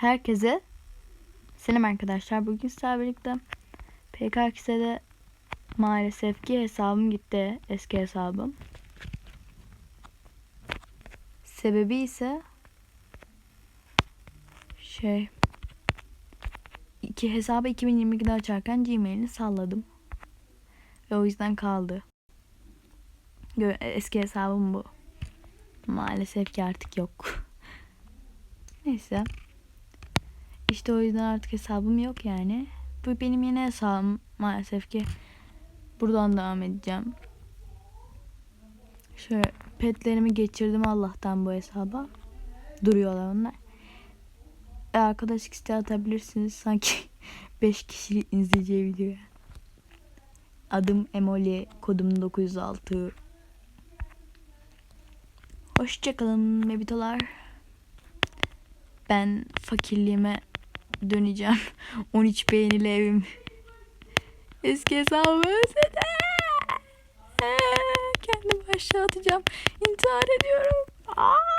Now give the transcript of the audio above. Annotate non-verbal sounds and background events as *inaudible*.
Herkese selam arkadaşlar. Bugün sizlerle birlikte PKX'de maalesef ki hesabım gitti. Eski hesabım. Sebebi ise şey iki hesabı 2022'de açarken Gmail'ini salladım. Ve o yüzden kaldı. Eski hesabım bu. Maalesef ki artık yok. *laughs* Neyse. İşte o yüzden artık hesabım yok yani. Bu benim yeni hesabım maalesef ki. Buradan devam edeceğim. Şöyle petlerimi geçirdim Allah'tan bu hesaba. Duruyorlar onlar. E, arkadaşlık isteği atabilirsiniz. Sanki *laughs* 5 kişi izleyeceği video. Adım Emoli. Kodum 906. Hoşçakalın mebitolar. Ben fakirliğime döneceğim. *laughs* 13 beğenili evim. Eski hesabımı özledim. Kendimi aşağı atacağım. İntihar ediyorum. Aa!